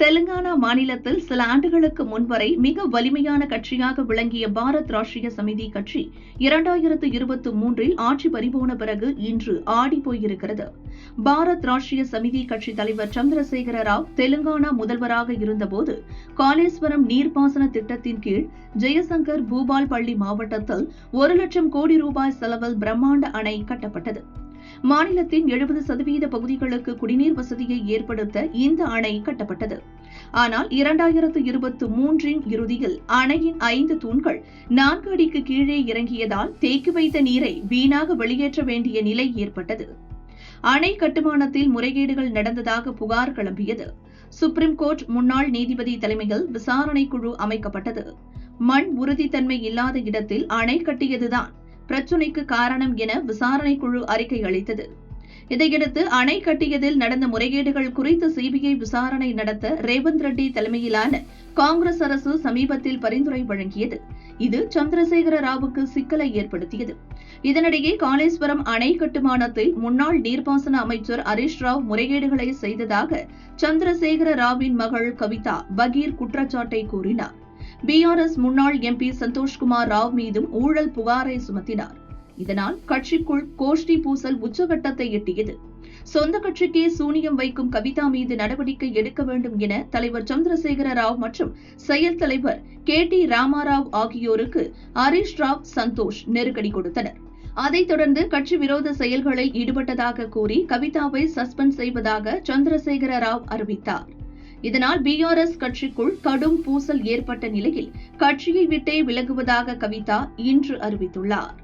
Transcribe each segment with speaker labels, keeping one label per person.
Speaker 1: தெலுங்கானா மாநிலத்தில் சில ஆண்டுகளுக்கு முன்வரை மிக வலிமையான கட்சியாக விளங்கிய பாரத் ராஷ்டிரிய சமிதி கட்சி இரண்டாயிரத்து இருபத்தி மூன்றில் ஆட்சி பறிபோன பிறகு இன்று ஆடி போயிருக்கிறது. பாரத் ராஷ்டிரிய சமிதி கட்சி தலைவர் சந்திரசேகர ராவ் தெலுங்கானா முதல்வராக இருந்தபோது காலேஸ்வரம் நீர்ப்பாசன திட்டத்தின் கீழ் ஜெயசங்கர் பூபால் பள்ளி மாவட்டத்தில் ஒரு லட்சம் கோடி ரூபாய் செலவில் பிரம்மாண்ட அணை கட்டப்பட்டது. மாநிலத்தின் எழுபது சதவீத பகுதிகளுக்கு குடிநீர் வசதியை ஏற்படுத்த இந்த அணை கட்டப்பட்டது. ஆனால் இரண்டாயிரத்து இருபத்தி மூன்றின் இறுதியில் அணையின் ஐந்து தூண்கள் நான்கு அடிக்கு கீழே இறங்கியதால் தேக்கி வைத்த நீரை வீணாக வெளியேற்ற வேண்டிய நிலை ஏற்பட்டது. அணை கட்டுமானத்தில் முறைகேடுகள் நடந்ததாக புகார் கிளம்பியது. சுப்ரீம் கோர்ட் முன்னாள் நீதிபதி தலைமையில் விசாரணை குழு அமைக்கப்பட்டது. மண் உறுதித்தன்மை இல்லாத இடத்தில் அணை கட்டியதுதான். பிரச்சினைக்கு காரணம் என விசாரணை குழு அறிக்கை அளித்தது. இதையடுத்து அணை கட்டியதில் நடந்த முறைகேடுகள் குறித்து சிபிஐ விசாரணை நடத்த ரேவந்த் ரெட்டி தலைமையிலான காங்கிரஸ் அரசு சமீபத்தில் பரிந்துரை வழங்கியது. இது சந்திரசேகர ராவுக்கு சிக்கலை ஏற்படுத்தியது. இதனிடையே காளேஸ்வரம் அணை கட்டுமானத்தில் முன்னாள் நீர்ப்பாசன அமைச்சர் ஹரீஷ் ராவ் முறைகேடுகளை செய்ததாக சந்திரசேகர ராவின் மகள் கவிதா பகீர் குற்றச்சாட்டை கூறினார். பிஆர்எஸ் முன்னாள் எம்பி சந்தோஷ்குமார் ராவ் மீதும் ஊழல் புகாரை சுமத்தினார். இதனால் கட்சிக்குள் கோஷ்டி பூசல் உச்சகட்டத்தை எட்டியது. சொந்த கட்சிக்கே சூனியம் வைக்கும் கவிதா மீது நடவடிக்கை எடுக்க வேண்டும் என தலைவர் சந்திரசேகர ராவ் மற்றும் செயல் தலைவர் கே டி ராமாராவ் ஆகியோருக்கு ஹரீஷ் ராவ் சந்தோஷ் நெருக்கடி கொடுத்தனர். அதைத் தொடர்ந்து கட்சி விரோத செயல்களில் ஈடுபட்டதாக கூறி கவிதாவை சஸ்பெண்ட் செய்வதாக சந்திரசேகர ராவ் அறிவித்தார். இதனால் பிஆர்எஸ் கட்சிக்குள் கடும் பூசல் ஏற்பட்ட நிலையில் கட்சியை விட்டே விலகுவதாக கவிதா இன்று அறிவித்துள்ளார்.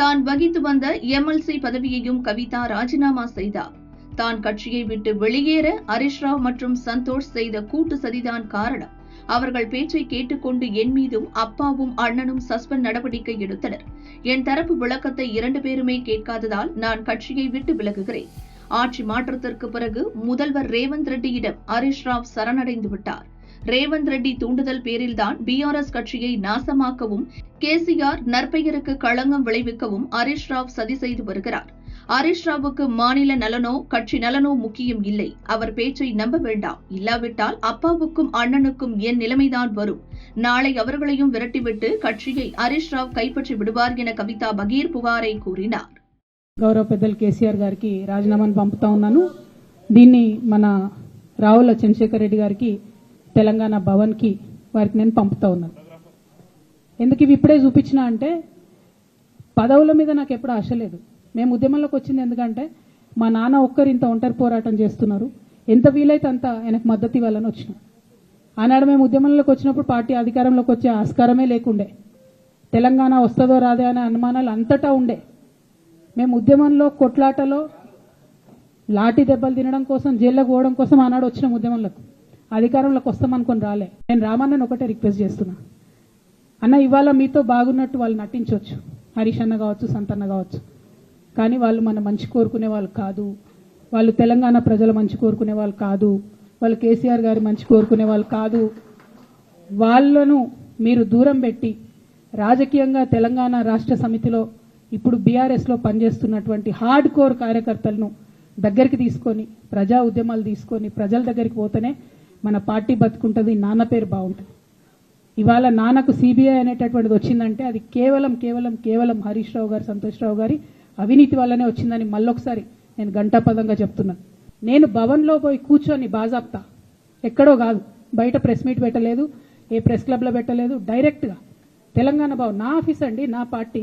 Speaker 1: தான் வகித்து வந்த எம்எல்சி பதவியையும் கவிதா ராஜினாமா செய்தார். தான் கட்சியை விட்டு வெளியேற ஹரிஷ் ராவ் மற்றும் சந்தோஷ் செய்த கூட்டு சதிதான் காரணம். அவர்கள் பேச்சை கேட்டுக்கொண்டு என் மீதும் அப்பாவும் அண்ணனும் சஸ்பெண்ட் நடவடிக்கை எடுத்தனர். என் தரப்பு விளக்கத்தை இரண்டு பேருமே கேட்காததால் நான் கட்சியை விட்டு விலகுகிறேன். ஆட்சி மாற்றத்திற்கு பிறகு முதல்வர் ரேவந்த் ரெட்டியிடம் ஹரிஷ் ராவ் சரணடைந்து விட்டார். ரேவந்த் ரெட்டி தூண்டுதல் பேரில்தான் பிஆர்எஸ் கட்சியை நாசமாக்கவும் கேசிஆர் நற்பெயருக்கு களங்கம் விளைவிக்கவும் ஹரிஷ் ராவ் சதி செய்து வருகிறார். ஹரிஷ் ராவுக்கு மாநில நலனோ கட்சி நலனோ முக்கியம் இல்லை. அவர் பேச்சை நம்ப வேண்டாம். இல்லாவிட்டால் அப்பாவுக்கும் அண்ணனுக்கும் என் நிலைமைதான் வரும். நாளை அவர்களையும் விரட்டிவிட்டு கட்சியை ஹரிஷ் ராவ் கைப்பற்றி விடுவார் என கவிதா பகீர் புகாரை கூறினார்.
Speaker 2: గౌరవ పెద్దలు కేసీఆర్ గారికి రాజీనామాను పంపుతా ఉన్నాను. దీన్ని మన రావుల చంద్రశేఖర్ రెడ్డి గారికి తెలంగాణ భవన్కి వారికి నేను పంపుతా ఉన్నాను. ఎందుకు ఇవి ఇప్పుడే చూపించిన అంటే పదవుల మీద నాకు ఎప్పుడు ఆశ లేదు. మేము ఉద్యమంలోకి వచ్చింది ఎందుకంటే మా నాన్న ఒక్కరు ఇంత ఒంటరి పోరాటం చేస్తున్నారు. ఎంత వీలైతే అంత ఆయనకు మద్దతు ఇవ్వాలని వచ్చినాం. ఆనాడు మేము ఉద్యమంలోకి వచ్చినప్పుడు పార్టీ అధికారంలోకి వచ్చే ఆస్కారమే లేకుండే. తెలంగాణ వస్తుందో రాదే అనే అనుమానాలు అంతటా ఉండే. మేము ఉద్యమంలో కొట్లాటలో లాఠీ దెబ్బలు తినడం కోసం జైల్లోకి పోవడం కోసం ఆనాడు వచ్చిన ఉద్యమంలోకి. అధికారంలోకి వస్తామనుకొని రాలే. నేను రామన్నని ఒకటే రిక్వెస్ట్ చేస్తున్నా. అన్న ఇవాళ మీతో బాగున్నట్టు వాళ్ళు నటించవచ్చు హరీష్ అన్న కావచ్చు సంతన్న కావచ్చు. కానీ వాళ్ళు మన మంచి కోరుకునే వాళ్ళు కాదు. వాళ్ళు తెలంగాణ ప్రజల మంచి కోరుకునే వాళ్ళు కాదు. వాళ్ళు కేసీఆర్ గారి మంచి కోరుకునే వాళ్ళు కాదు. వాళ్ళను మీరు దూరం పెట్టి రాజకీయంగా తెలంగాణ రాష్ట్ర సమితిలో ఇప్పుడు బీఆర్ఎస్లో పనిచేస్తున్నటువంటి హార్డ్ కోర్ కార్యకర్తలను దగ్గరికి తీసుకొని ప్రజా ఉద్యమాలు తీసుకొని ప్రజల దగ్గరికి పోతేనే మన పార్టీ బతుకుంటుంది నాన్న పేరు బాగుంటుంది. ఇవాళ నాన్నకు సిబిఐ అనేటటువంటిది వచ్చిందంటే అది కేవలం కేవలం కేవలం హరీష్ రావు గారు సంతోష్ రావు గారి అవినీతి వల్లనే వచ్చిందని మళ్ళొకసారి నేను గంటాపదంగా చెప్తున్నాను నేను భవన్లో పోయి కూర్చొని బాజాప్తా. ఎక్కడో కాదు. బయట ప్రెస్ మీట్ పెట్టలేదు ఏ ప్రెస్ క్లబ్లో పెట్టలేదు డైరెక్ట్గా. తెలంగాణ భవన్ నా ఆఫీస్ అండి నా పార్టీ.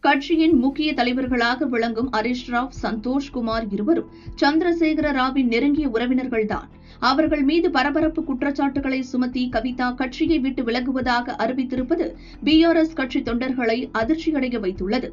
Speaker 1: கட்சியின் முக்கிய தலைவர்களாக விளங்கும் ஹரிஷ் ராவ் சந்தோஷ் குமார் இருவரும் சந்திரசேகர ராவின் நெருங்கிய உறவினர்கள்தான். அவர்கள் மீது பரபரப்பு குற்றச்சாட்டுகளை சுமத்தி கவிதா கட்சியை விட்டு விலகுவதாக அறிவித்திருப்பது பிஆர்எஸ் கட்சி தொண்டர்களை அதிர்ச்சியடைய வைத்துள்ளது.